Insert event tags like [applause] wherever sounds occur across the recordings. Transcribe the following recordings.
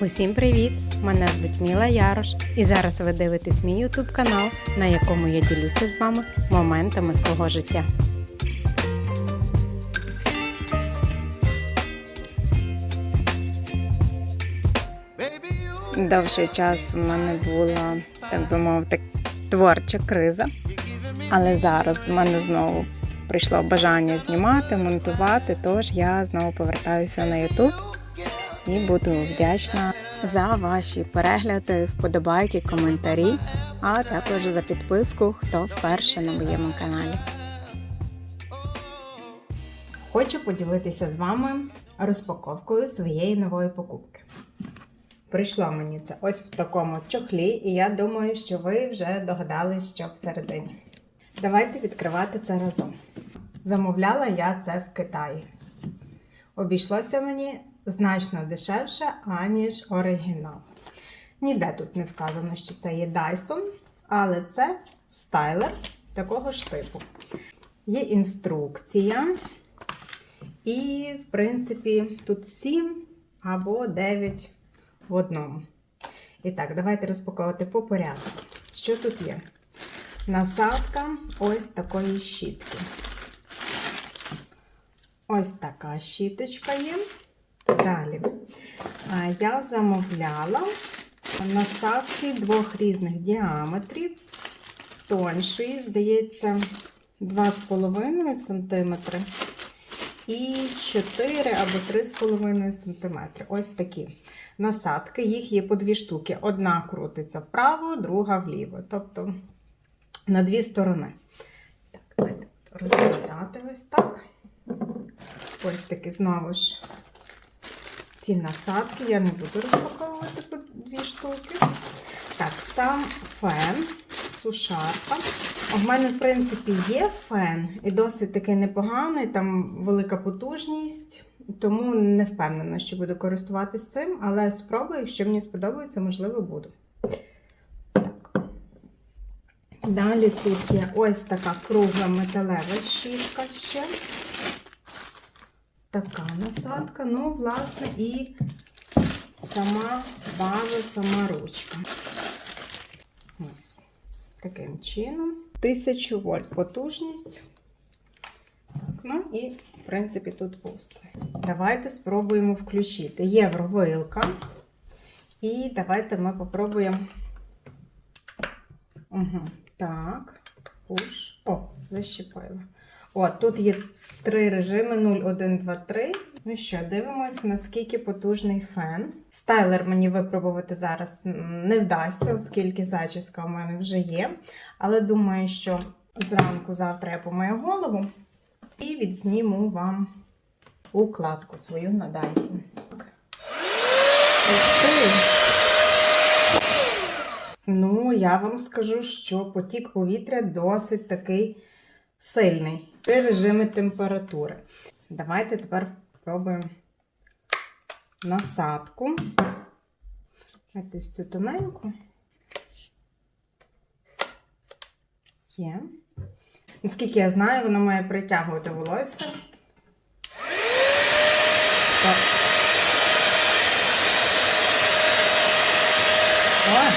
Усім привіт! Мене звуть Міла Ярош, і зараз ви дивитесь мій ютуб канал, на якому я ділюся з вами моментами свого життя. Довший час у мене була, так би мовити, творча криза. Але зараз до мене знову прийшло бажання знімати, монтувати, тож я знову повертаюся на Ютуб і буду вдячна за ваші перегляди, вподобайки, коментарі, а також за підписку, хто вперше на моєму каналі. Хочу поділитися з вами розпаковкою своєї нової покупки. Прийшло мені це ось в такому чохлі, і я думаю, що ви вже догадались, що всередині. Давайте відкривати це разом. Замовляла я це в Китаї. Обійшлося мені значно дешевше, аніж оригінал. Ніде тут не вказано, що це є Dyson, але це стайлер такого ж типу. Є інструкція. І, в принципі, тут 7 або 9 в одному. І так, давайте розпаковувати по порядку. Що тут є? Насадка ось такої щітки. Ось така щіточка є. Далі. Я замовляла насадки двох різних діаметрів. Тоншої, здається, 2,5 см і 4 або 3,5 см. Ось такі насадки. Їх є по дві штуки. Одна крутиться вправо, друга вліво. Тобто на дві сторони. Так, давайте розглядати ось так. Ось такі знову ж ці насадки. Я не буду розпаковувати по дві штуки. Так, сам фен, сушарка. У мене, в принципі, є фен і досить таки непоганий, там велика потужність, тому не впевнена, що буду користуватися цим, але спробую, якщо мені сподобається, можливо, буду. Далі тут є ось така кругла металева щітка ще. Така насадка, ну, власне, і сама база, сама ручка. Ось таким чином. 1000 вольт потужність. Так, ну і, в принципі, тут пусто. Давайте спробуємо включити. Євровилка. І давайте ми попробуємо. Угу. Так, пуш. О, защепила. О, тут є три режими: 0, 1, 2, 3. Ну що, дивимось, наскільки потужний фен. Стайлер мені випробувати зараз не вдасться, оскільки зачіска у мене вже є. Але думаю, що зранку завтра я помию голову і відзніму вам укладку свою на ти! Ну, я вам скажу, що потік повітря досить такий сильний. Три режими температури. Давайте тепер спробуємо насадку. Ось цю тоненьку. Є. Наскільки я знаю, воно має притягувати волосся. О,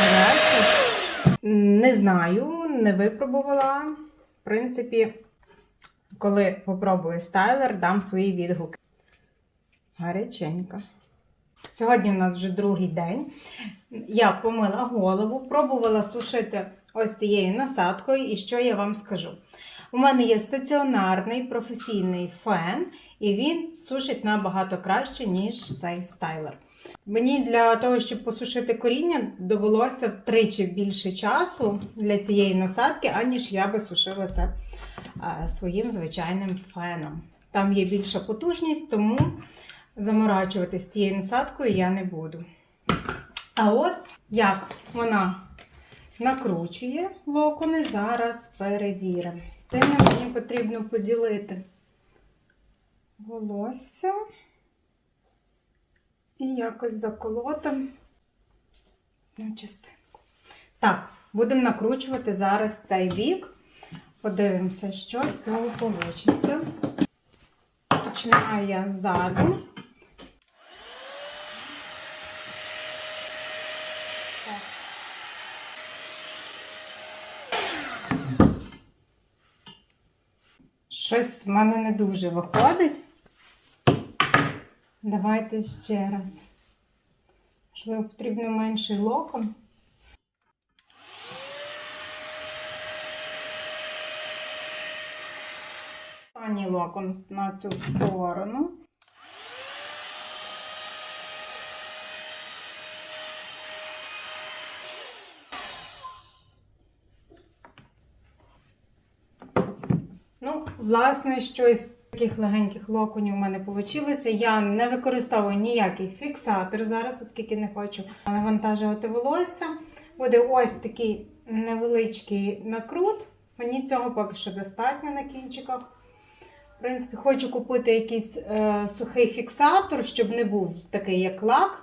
гаряче. Не знаю, не випробувала. В принципі, коли попробую стайлер, дам свої відгуки. Гаряченька. Сьогодні в нас вже другий день. Я помила голову, пробувала сушити ось цією насадкою, і що я вам скажу? У мене є стаціонарний професійний фен, і він сушить набагато краще, ніж цей стайлер. Мені для того, щоб посушити коріння, довелося втричі більше часу для цієї насадки, аніж я би сушила це своїм звичайним феном. Там є більша потужність, тому заморачуватися цією насадкою я не буду. А от як вона накручує локони, зараз перевіримо. Це мені потрібно поділити волосся. І якось заколотим на частинку. Так, будемо накручувати зараз цей бік. Подивимося, що з цього вийде. Починаю я ззаду. Щось в мене не дуже виходить. Давайте ще раз. Можливо, потрібно менший локон. Останній локон на цю сторону. Ну, власне, щось з таких легеньких локонів у мене вийшло. Я не використовую ніякий фіксатор зараз, оскільки не хочу навантажувати волосся. Буде ось такий невеличкий накрут. Мені цього поки що достатньо на кінчиках. В принципі, хочу купити якийсь е, сухий фіксатор, щоб не був такий, як лак.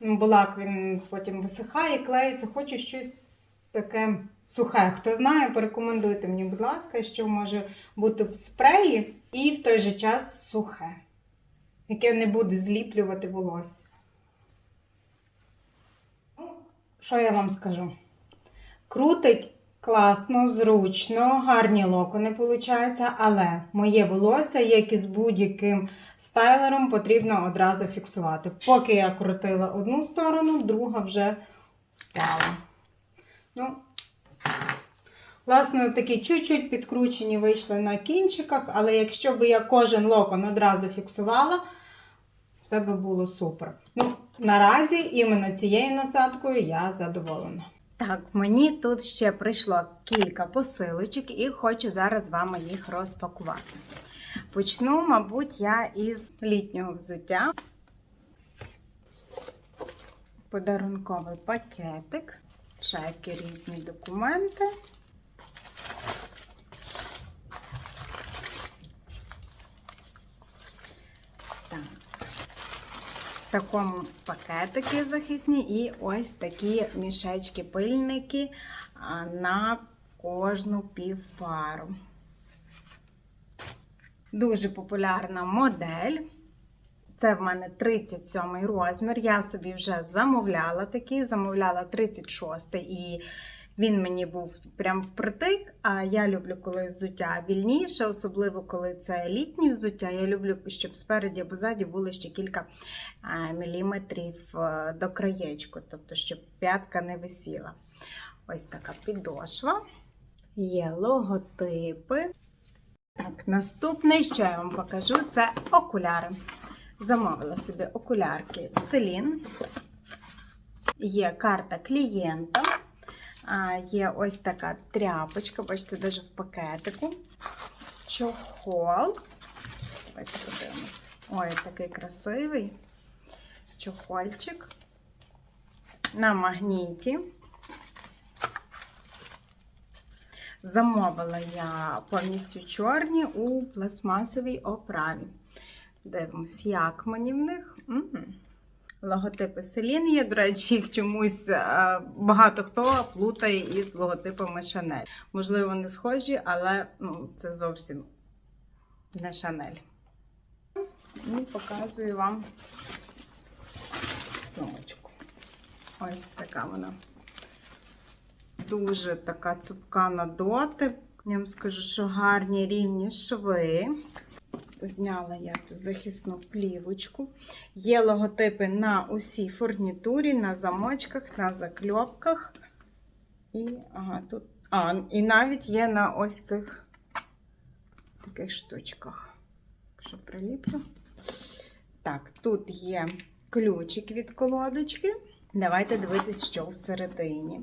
Ну, Бо лак він потім висихає, клеїться. Хочу щось таке сухе. Хто знає, порекомендуйте мені, будь ласка, що може бути в спреї і в той же час сухе, яке не буде зліплювати волосся. Ну, Що я вам скажу? Крутить класно, зручно, гарні локони виходить, але моє волосся, як і з будь-яким стайлером, потрібно одразу фіксувати. Поки я крутила одну сторону, друга вже впала. Ну, власне, такі чуть-чуть підкручені вийшли на кінчиках, але якщо б я кожен локон одразу фіксувала, все би було супер. Ну, наразі іменно цією насадкою я задоволена. Так, мені тут ще прийшло кілька посилочок і хочу зараз з вами їх розпакувати. Почну, мабуть, я із літнього взуття. Подарунковий пакетик, чеки, різні документи. Такому пакетики захисні і ось такі мішечки-пильники на кожну півпару. Дуже популярна модель. Це в мене 37 розмір. Я собі вже замовляла такий, замовляла 36 і він мені був прям впритик. А я люблю, коли взуття вільніше, особливо коли це літнє взуття. Я люблю, щоб спереді або ззаді було ще кілька міліметрів до краєчку, тобто, щоб п'ятка не висіла. Ось така підошва. Є логотипи. Так, наступне, що я вам покажу, це окуляри. Замовила собі окулярки Селін. Є карта клієнта. Є ось така тряпочка, бачите, навіть в пакетику. Чохол. Давайте подивимось. Ой, такий красивий. Чохольчик. На магніті. Замовила я повністю чорні у пластмасовій оправі. Дивимось, як мені в них. М-м. Логотипи Селін є. До речі, їх чомусь е, багато хто плутає із логотипами Шанель. Можливо, вони схожі, але ну, це зовсім не Шанель. І показую вам сумочку. Ось така вона. Дуже така цупка на дотик. Я вам скажу, що гарні рівні шви. Зняла я цю захисну плівочку. Є логотипи на усій фурнітурі, на замочках, на закльопках. І, ага, тут, а, і навіть є на ось цих таких штучках. Якщо приліплю. Так, тут є ключик від колодочки. Давайте дивитись, що всередині.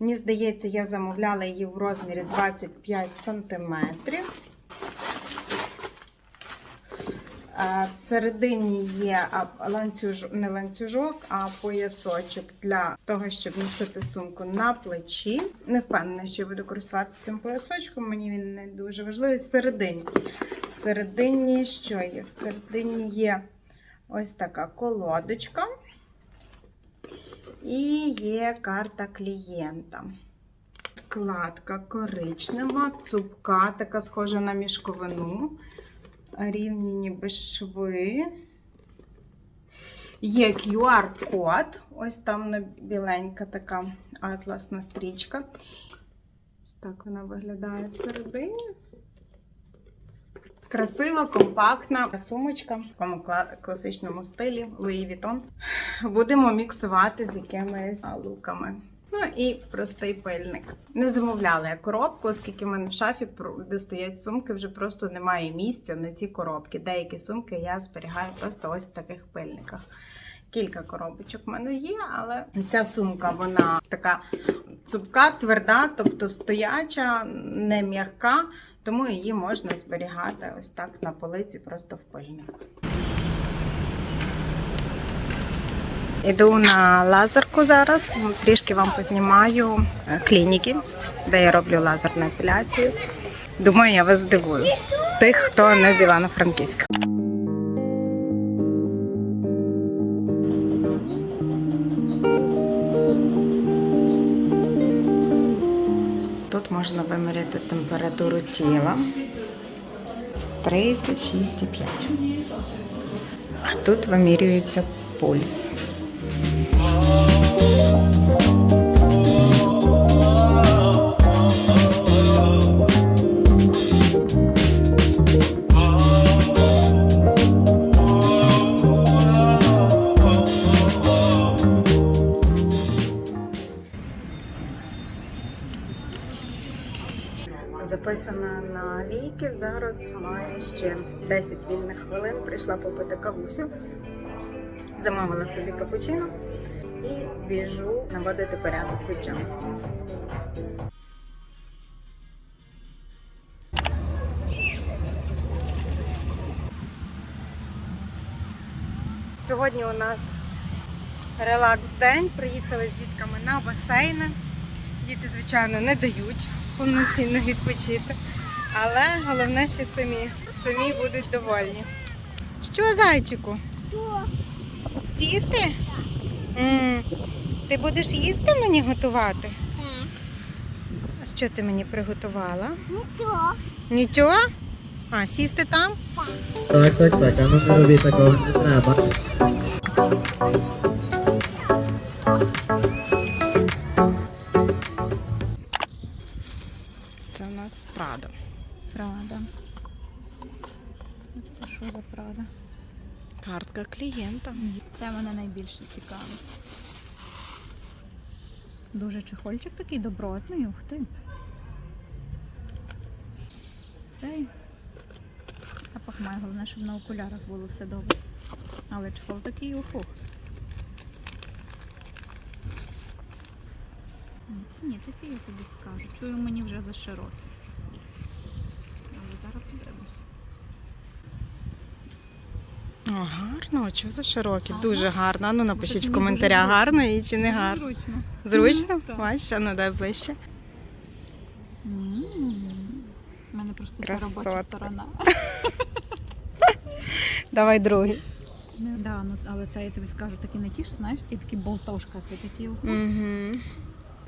Мені здається, я замовляла її в розмірі 25 см. Всередині є ланцюжок, не ланцюжок, а поясочок для того, щоб носити сумку на плечі. Не впевнена, що я буду користуватися цим поясочком, мені він не дуже важливий. Всередині. Всередині що є? Всередині є ось така колодочка. І є карта клієнта. Вкладка коричнева, цупка, така схожа на мішковину. Рівні ніби шви. Є QR-код. Ось там біленька така атласна стрічка. Ось так вона виглядає всередині. Красива, компактна сумочка в такому класичному стилі Louis Vuitton. Будемо міксувати з якимись луками. Ну і простий пильник. Не замовляла я коробку, оскільки в мене в шафі, де стоять сумки, вже просто немає місця на ці коробки. Деякі сумки я зберігаю просто ось в таких пильниках. Кілька коробочок в мене є, але ця сумка вона така цупка, тверда, тобто стояча, не м'яка, тому її можна зберігати ось так на полиці, просто в пильнику. Іду на лазерку зараз. Трішки вам познімаю е, клініки, де я роблю лазерну епіляцію. Думаю, я вас здивую. Тих, хто не з Івано-Франківська. Тут можна виміряти температуру тіла 36,5. А тут вимірюється пульс. На війки. Зараз маю ще 10 вільних хвилин. Прийшла попити кавусю. Замовила собі капучино і біжу наводити порядок з очами. Сьогодні у нас релакс-день. Приїхали з дітками на басейни. Діти, звичайно, не дають повноцінно відпочити. Але головне, що самі, самі будуть довольні. Що, зайчику? Сісти? м Ти будеш їсти мені готувати? А що ти мені приготувала? Нічого? Нічого? А, сісти там? Так, так, так, а ну не такого не треба. Це у нас Прада. Прада. Це що за Прада? Картка клієнта. Це мене найбільше цікавить. Дуже чехольчик такий добротний, ух ти. Цей запах має, головне, щоб на окулярах було все добре. Але чехол такий ухух. Ні, такий я тобі скажу. Чую, мені вже за широкий. Але зараз подивимось. О, гарно, чого за широкі? Ага. Дуже гарно. Ну напишіть в коментарях, гарно і чи не гарно. Зручно. Зручно? Так. Бачиш, а ну дай ближче. У мене просто це робоча сторона. [laughs] Давай другий. Да, ну, але це я тобі скажу такі не ті, що знаєш, ці такі болтошка, це такі ух, Угу.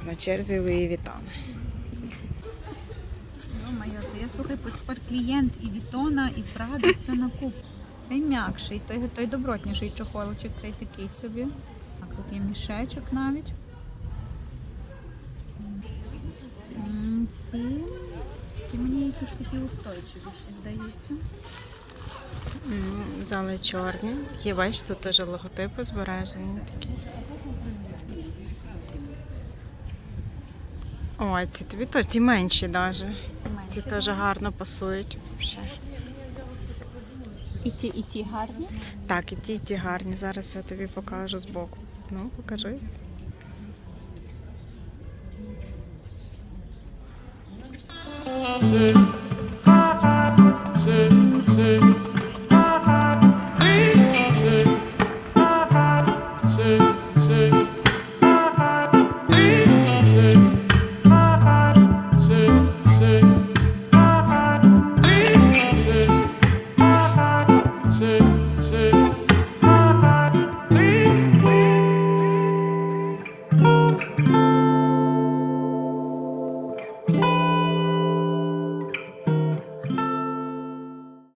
На черзі Луї Вітан. Йо-моє, то я слухай, тепер клієнт і Вітона, і Прада, все на куп. Цей м'якший, той, той добротніший чохолочок, цей такий собі. Так, тут є мішечок навіть. Ці, ці мені якісь такі устойчивіші, здається. М, Взяли чорні. Є, бачиш, тут теж логотипи збережені такі. Ой, ці тобі теж ці менші навіть. Ці. Ці теж гарно пасують. Ще. І ті, і ті гарні. Так, і ті, і ті гарні. Зараз я тобі покажу збоку. Ну, покажись. Take